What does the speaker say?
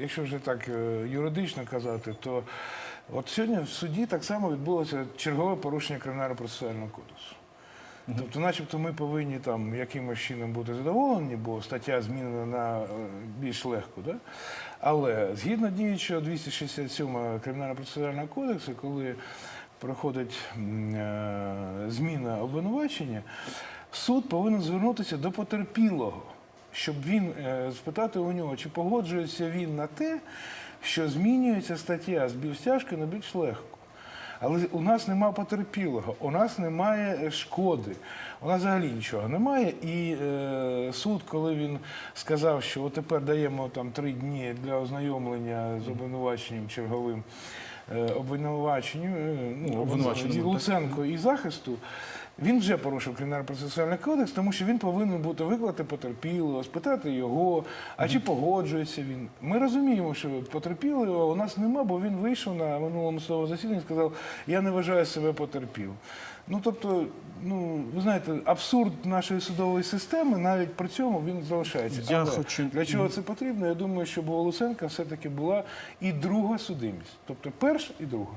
Якщо вже так е, юридично казати, то от сьогодні в суді так само відбулося чергове порушення кримінального процесуального кодексу. Тобто, начебто, ми повинні там якимось чином бути задоволені, бо стаття змінена на е, більш легку. Да? Але згідно діючого 267 кримінального процесуального кодексу, коли проходить е, зміна обвинувачення, суд повинен звернутися до потерпілого, щоб він е, спитати у нього, чи погоджується він на те, що змінюється стаття з більш тяжкої на більш легку. Але у нас немає потерпілого, у нас немає е, шкоди, у нас взагалі нічого немає. І е, суд, коли він сказав, що от тепер даємо там три дні для ознайомлення з обвинуваченням черговим е, обвинуваченню, е, ну, Обвинуваченому, Луценко і захисту. Він вже порушив кримінально процесуальний кодекс, тому що він повинен бути викликати потерпілого, спитати його, а чи погоджується він. Ми розуміємо, що потерпілого у нас нема, бо він вийшов на минулому судовому засіданні і сказав, я не вважаю себе потерпілим. Ну тобто, ну ви знаєте, абсурд нашої судової системи навіть при цьому він залишається. Я Але хочу- для чого це потрібно? Я думаю, що у Луценка все-таки була і друга судимість, тобто перша і друга.